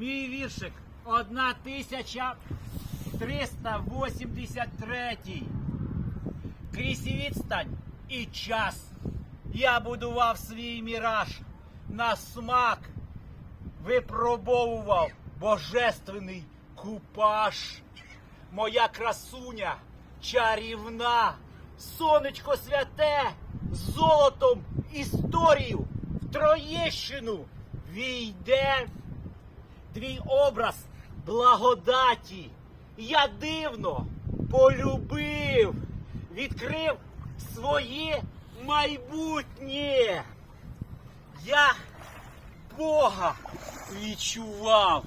Мій віршик 1383. Крізь відстань і час. Я будував свій міраж на смак, випробовував божественний купаж. Моя красуня чарівна, сонечко святе, золотом історію в Троєщину війде. Твій образ благодаті. Я дивно полюбив, відкрив своє майбутнє. Я Бога відчував.